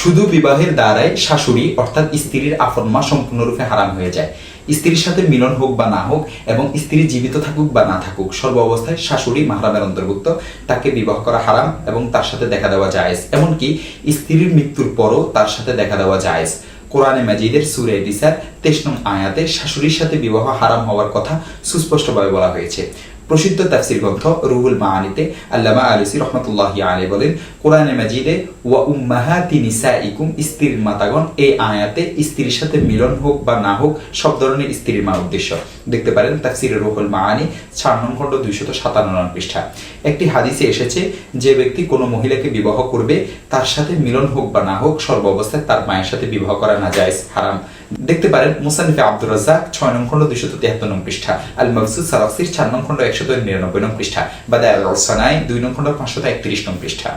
শুধু বিবাহের দ্বারাই শাশুড়ি, অর্থাৎ স্ত্রীর আফরমা সম্পূর্ণরূপে হারাম হয়ে যায়। স্ত্রীর সাথে মিলন হোক বা না হোক এবং স্ত্রী জীবিত থাকুক বা না থাকুক, সর্ব অবস্থায় শাশুড়ি মাহারামের অন্তর্ভুক্ত। তাকে বিবাহ করা হারাম এবং তার সাথে দেখা দেওয়া জায়েজ। এমনকি স্ত্রীর মৃত্যুর পরও তার সাথে দেখা দেওয়া জায়েজ। কোরআনে মাজিদের সুরে দিসার তেইশ নং আয়াতে শাশুড়ির সাথে বিবাহ হারাম হওয়ার কথা সুস্পষ্টভাবে বলা হয়েছে। প্রসিদ্ধ তাফসির গ্রন্থ রুহুল মাআনিতে আল্লামা আলুসি রহমতুল্লাহ আলী বলেন, কোরআনে মাজিদে, ওয়া উম্মাহাতি নিসাইকুম স্ত্রীর মাতাগণ, এই আয়াতে স্ত্রীর সাথে মিলন হোক বা না হোক, সব ধরনের স্ত্রীর মা উদ্দেশ্য। দেখতে পারেন তাফসির রুহুল মাআনি, চার নং খণ্ড দুইশত সাতান্ন নং পৃষ্ঠা। একটি হাদিসে এসেছে, যে ব্যক্তি কোনো মহিলাকে বিবাহ করবে, তার সাথে মিলন হোক বা না হোক, সর্ব অবস্থায় তার মায়ের সাথে বিবাহ করা না যায় হারাম। দেখতে পারেন মুসানিফে আব্দুর রাজ্জাক, ছয় নং খণ্ড দুইশত তিয়াত্তর নং পৃষ্ঠা। আল মকসুদ সালাসির চার নং খণ্ড একশত নিরানব্বই নং পৃষ্ঠা। বা দায়াল সানাই দুই নং খণ্ড পাঁচশো একত্রিশ নং পৃষ্ঠা।